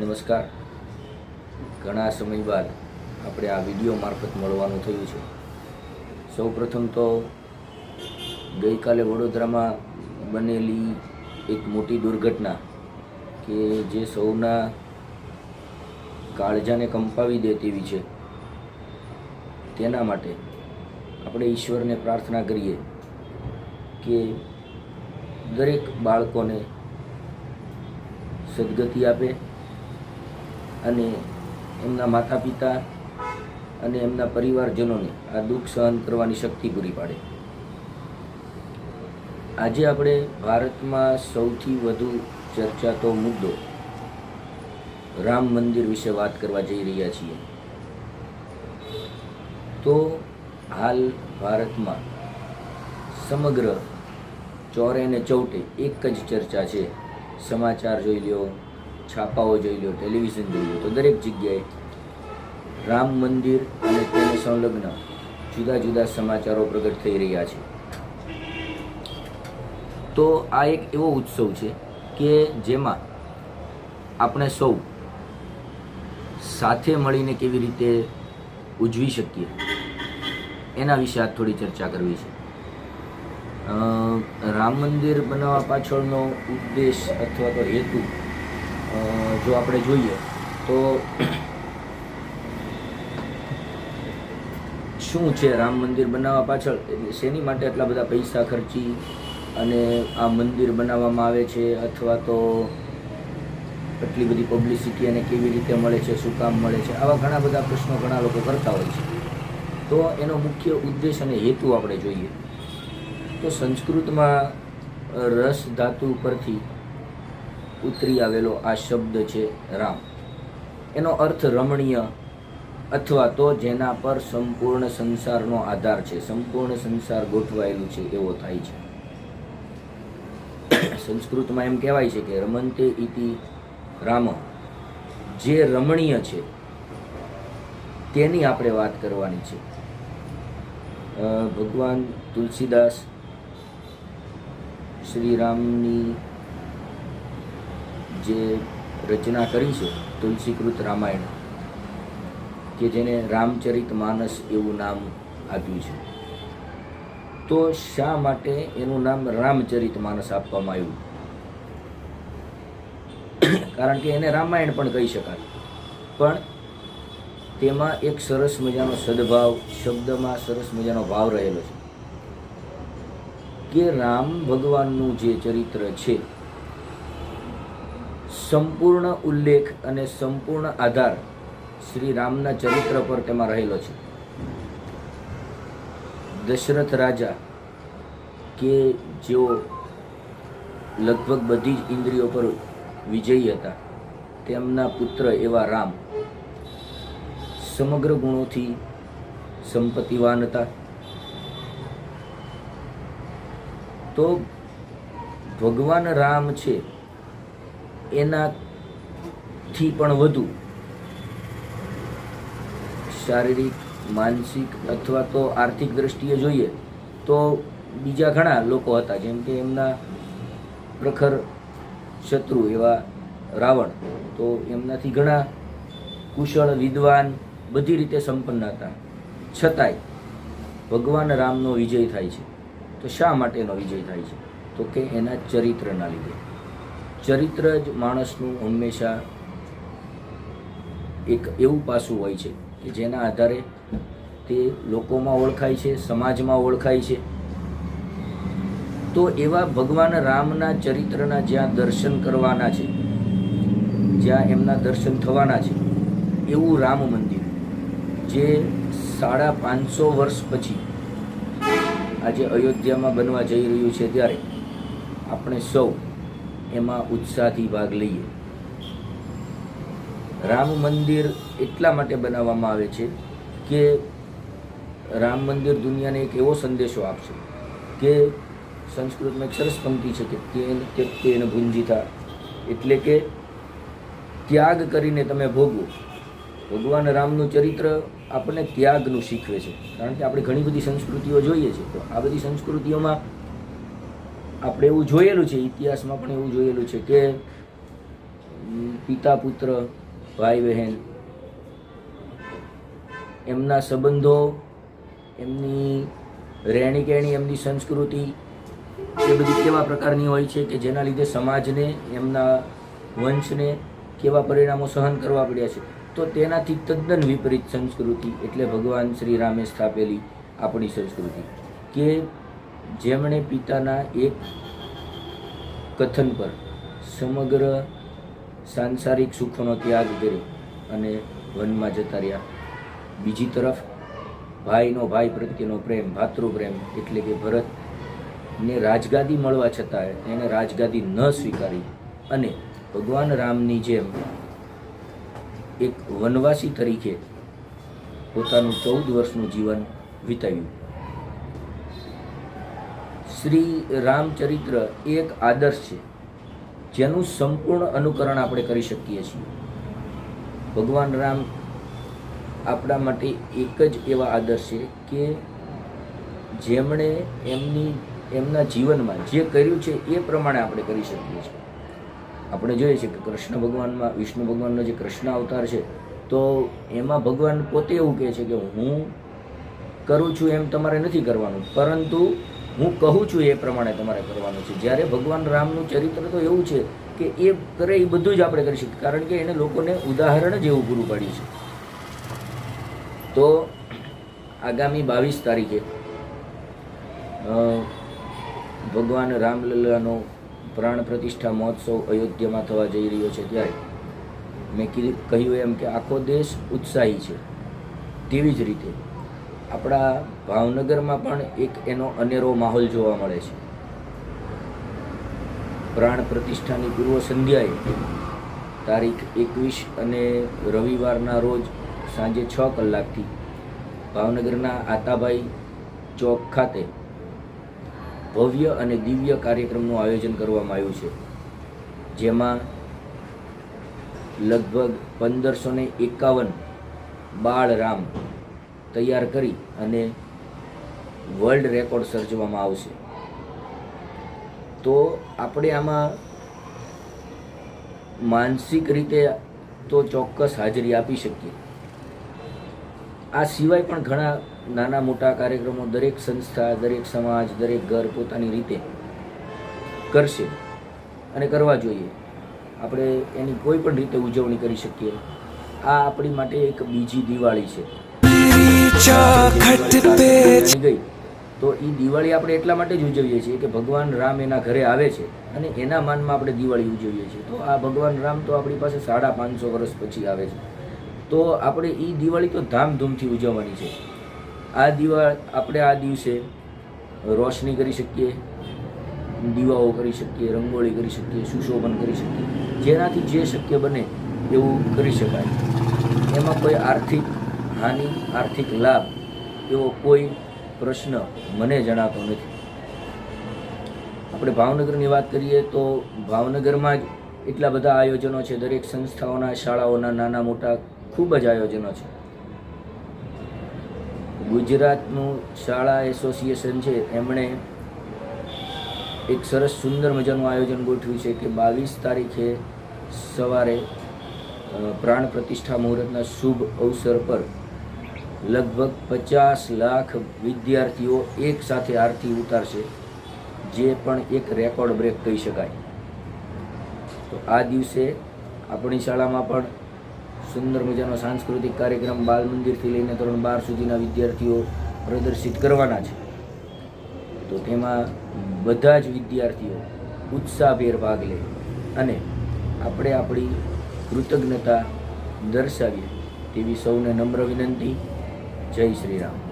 નમસ્કાર. ઘણા સમય બાદ આપણે આ વીડિયો મારફત મળવાનું થયું છે. સૌ પ્રથમ તો ગઈકાલે વડોદરામાં બનેલી એક મોટી દુર્ઘટના કે જે સૌના કાળજાને કંપાવી દે તેવી છે. તેના માટે આપણે ઈશ્વરને પ્રાર્થના કરીએ કે દરેક બાળકોને સદગતિ આપે અને એમના માતા પિતા અને એમના પરિવારજનોને આ દુઃખ સહન કરવાની શક્તિ પૂરી પાડે. આજે આપણે ભારતમાં સૌથી વધુ ચર્ચાતો મુદ્દો રામ મંદિર વિશે વાત કરવા જઈ રહ્યા છીએ. તો હાલ ભારતમાં સમગ્ર ચોરે ને ચૌટે એક જ ચર્ચા છે. સમાચાર જોઈ લ્યો. છાપાઓ જોઈ લો ટેલિવિઝન જોઈ લો. તો દરેક જગ્યાએ રામ મંદિર અને તેને સંલગ્ન જુદા જુદા સમાચારો પ્રગટ થઈ રહ્યા છે. તો આ એક એવો ઉત્સવ છે કે જેમાં આપણે સૌ સાથે મળીને કેવી રીતે ઉજવી શકીએ, એના વિશે આજ થોડી ચર્ચા કરવી છે. રામ મંદિર બનાવવા પાછળનો ઉદ્દેશ અથવા તો હેતુ જો આપણે જોઈએ તો શું છે રામ મંદિર બનાવવા પાછળ? એટલે શેની માટે આટલા બધા પૈસા ખર્ચી અને આ મંદિર બનાવવામાં આવે છે અથવા તો એટલી બધી પબ્લિસિટી અને કેવી રીતે મળે છે, શું કામ મળે છે? આવા ઘણા બધા પ્રશ્નો ઘણા લોકો કરતા હોય છે. તો એનો મુખ્ય ઉદ્દેશ અને હેતુ આપણે જોઈએ. તો સંસ્કૃતમાં રસ ધાતુ પરથી ઉતરી આવેલો આ શબ્દ છે રામ. એનો અર્થ રમણીય અથવા તો જેના પર સંપૂર્ણ સંસારનો આધાર છે. સંપૂર્ણ સંસાર ગોઠવાયેલું છે, એવો થાય છે. સંસ્કૃતમાં એમ કહેવાય છે કે રમંતે ઇતિ રામ. જે રમણીય છે, તેની આપણે વાત કરવાની છે. ભગવાન તુલસીદાસ શ્રી રામની જે રચના કરી છે, તુલસીકૃત રામાયણ, કે જેને રામચરિત માનસ એવું નામ આપ્યું છે. તો શા માટે એનું નામ રામચરિત માનસ આપવામાં આવ્યું? કારણ કે એને રામાયણ પણ કહી શકાય. પણ તેમાં એક સરસ મજાનો સદભાવ, શબ્દમાં સરસ મજાનો ભાવ રહેલો છે. કે રામ ભગવાનનું જે ચરિત્ર છે સંપૂર્ણ ઉલ્લેખ અને સંપૂર્ણ આધાર શ્રી રામના ચરિત્ર પર તેમાં રહેલો છે. દશરથ રાજા કે જેઓ લગભગ બધી જ ઇન્દ્રિયો પર વિજયી હતા, તેમના પુત્ર એવા રામ સમગ્ર ગુણોથી સંપત્તિવાન હતા. તો ભગવાન રામ છે એનાથી પણ વધુ શારીરિક, માનસિક અથવા તો આર્થિક દ્રષ્ટિએ જોઈએ તો બીજા ઘણા લોકો હતા, જેમ કે એમના પ્રખર શત્રુ એવા રાવણ. તો એમનાથી ઘણા કુશળ, વિદ્વાન બધી રીતે સંપન્ન હતા. છતાંય ભગવાન રામનો વિજય થાય છે. તો શા માટેનો વિજય થાય છે? તો કે એના ચરિત્રના લીધે. ચરિત્ર જ માણસનું હંમેશા એક એવું પાસું હોય છે કે જેના આધારે તે લોકોમાં ઓળખાય છે, સમાજમાં ઓળખાય છે. તો એવા ભગવાન રામના ચરિત્રના જ્યાં દર્શન કરવાના છે, જ્યાં એમના દર્શન થવાના છે, એવું રામ મંદિર, જે સાડા પાંચસો વર્ષ પછી આજે અયોધ્યામાં બનવા જઈ રહ્યું છે ત્યારે આપણે સૌ એમાં ઉત્સાહથી ભાગ લઈએ. રામ મંદિર એટલા માટે બનાવવામાં આવે છે કે રામ મંદિર દુનિયાને એક એવો સંદેશો આપશે કે સંસ્કૃતમાં એક સરસ પંક્તિ છે કે તેન તેને ભૂંજીતા એટલે કે ત્યાગ કરીને તમે ભોગવો. ભગવાન રામનું ચરિત્ર આપણને ત્યાગનું શીખવે છે. કારણ કે આપણે ઘણી બધી સંસ્કૃતિઓ જોઈએ છીએ તો આ બધી સંસ્કૃતિઓમાં આપણે એવું જોયેલું છે, ઇતિહાસમાં પણ એવું જોયેલું છે કે પિતા, પુત્ર, ભાઈ, બહેન એમના સંબંધો, એમની રહેણી કહેણી એમની સંસ્કૃતિ એ બધી કેવા પ્રકારની હોય છે કે જેના લીધે સમાજને, એમના વંશને કેવા પરિણામો સહન કરવા પડ્યા છે. તો તેનાથી તદ્દન વિપરીત સંસ્કૃતિ એટલે ભગવાન શ્રી રામે સ્થાપેલી આપણી સંસ્કૃતિ કે જેમણે પિતાના એક કથન પર સમગ્ર સાંસારિક સુખોનો ત્યાગ કર્યો અને વનમાં જતા રહ્યા. બીજી તરફ, ભાઈનો ભાઈ પ્રત્યેનો પ્રેમ, ભાતૃપ્રેમ એટલે કે ભરતને રાજગાદી મળવા છતાં એને રાજગાદી ન સ્વીકારી અને ભગવાન રામની જેમ એક વનવાસી તરીકે પોતાનું ચૌદ વર્ષનું જીવન વિતાવ્યું. શ્રી રામચરિત્ર એ એક આદર્શ છે, જેનું સંપૂર્ણ અનુકરણ આપણે કરી શકીએ છીએ. ભગવાન રામ આપણા માટે એક જ એવા આદર્શ છે કે જેમણે એમની, એમના જીવનમાં જે કર્યું છે એ પ્રમાણે આપણે કરી શકીએ છીએ. આપણે જોઈએ છીએ કે કૃષ્ણ ભગવાનમાં, વિષ્ણુ ભગવાનનો જે કૃષ્ણ અવતાર છે, તો એમાં ભગવાન પોતે એવું કહે છે કે હું કરું છું એમ તમારે નથી કરવાનું. પરંતુ હું કહું છું એ પ્રમાણે તમારે કરવાનું છે. જ્યારે ભગવાન રામનું ચરિત્ર તો એવું છે કે એ કરે એ બધું જ આપણે કરી શકીએ. કારણ કે એને લોકોને ઉદાહરણ જ એવું પૂરું પાડ્યું છે. તો આગામી બાવીસ તારીખે ભગવાન રામલલ્લાનો પ્રાણ પ્રતિષ્ઠા મહોત્સવ અયોધ્યામાં થવા જઈ રહ્યો છે ત્યારે, મેં કીધું, કહ્યું એમ કે આખો દેશ ઉત્સાહી છે. તેવી જ રીતે આપણા ભાવનગરમાં પણ એક એનો અનેરો માહોલ જોવા મળે છે. પ્રાણ પ્રતિષ્ઠાની પૂર્વ સંધ્યાએ તારીખ એકવીસ અને રવિવારના રોજ સાંજે છ કલાકથી ભાવનગરના આતાભાઈ ચોક ખાતે ભવ્ય અને દિવ્ય કાર્યક્રમનું આયોજન કરવામાં આવ્યું છે. જેમાં લગભગ પંદરસો ને એકાવન બાળ રામ તૈયાર કરી અને વર્લ્ડ રેકોર્ડ સર્જવામાં આવશે. તો આપણે આમાં માનસિક રીતે તો ચોક્કસ હાજરી આપી શકીએ. આ સિવાય પણ ઘણા નાના મોટા કાર્યક્રમો દરેક સંસ્થા, દરેક સમાજ, દરેક ઘર પોતાની રીતે કરશે અને કરવા જોઈએ. આપણે એની કોઈ પણ રીતે ઉજવણી કરી શકીએ. આ આપણી માટે એક બીજી દિવાળી છે. ચોખટ પે ગઈ. તો એ દિવાળી આપણે એટલા માટે જ ઉજવીએ છીએ કે ભગવાન રામ એના ઘરે આવે છે અને એના માનમાં આપણે દિવાળી ઉજવીએ છીએ. તો આ ભગવાન રામ તો આપણી પાસે સાડા પાંચસો વર્ષ પછી આવે છે. તો આપણે એ દિવાળી તો ધામધૂમથી ઉજવવાની છે. આ દિવાળ આપણે આ દિવસે રોશની કરી શકીએ, દીવાઓ કરી શકીએ, રંગોળી કરી શકીએ, સુશોભન કરી શકીએ. જેનાથી જે શક્ય બને એવું કરી શકાય. એમાં કોઈ આર્થિક હાનિ આર્થિક લાભ એવો કોઈ પ્રશ્ન મને જણાતો નથી. આપણે ભાવનગરની વાત કરીએ તો ભાવનગરમાં જ એટલા બધા આયોજનો છે. દરેક સંસ્થાઓના, શાળાઓના નાના મોટા ખૂબ જ આયોજનો છે. ગુજરાતનું શાળા એસોસિએશન છે. એમણે એક સરસ સુંદર મજાનું આયોજન ગોઠવ્યું છે કે બાવીસ તારીખે સવારે પ્રાણ પ્રતિષ્ઠા મુહૂર્તના શુભ અવસર પર લગભગ પચાસ લાખ વિદ્યાર્થીઓ એક સાથે આરતી ઉતારશે, જે પણ એક રેકોર્ડ બ્રેક કહી શકાય. તો આ દિવસે આપણી શાળામાં પણ સુંદર મજાનો સાંસ્કૃતિક કાર્યક્રમ બાલ મંદિરથી લઈને ધોરણ બાર સુધીના વિદ્યાર્થીઓ પ્રદર્શિત કરવાના છે. તો તેમાં બધા જ વિદ્યાર્થીઓ ઉત્સાહભેર ભાગ લે અને આપણે આપણી કૃતજ્ઞતા દર્શાવીએ તેવી સૌને નમ્ર વિનંતી. જય શ્રી રામ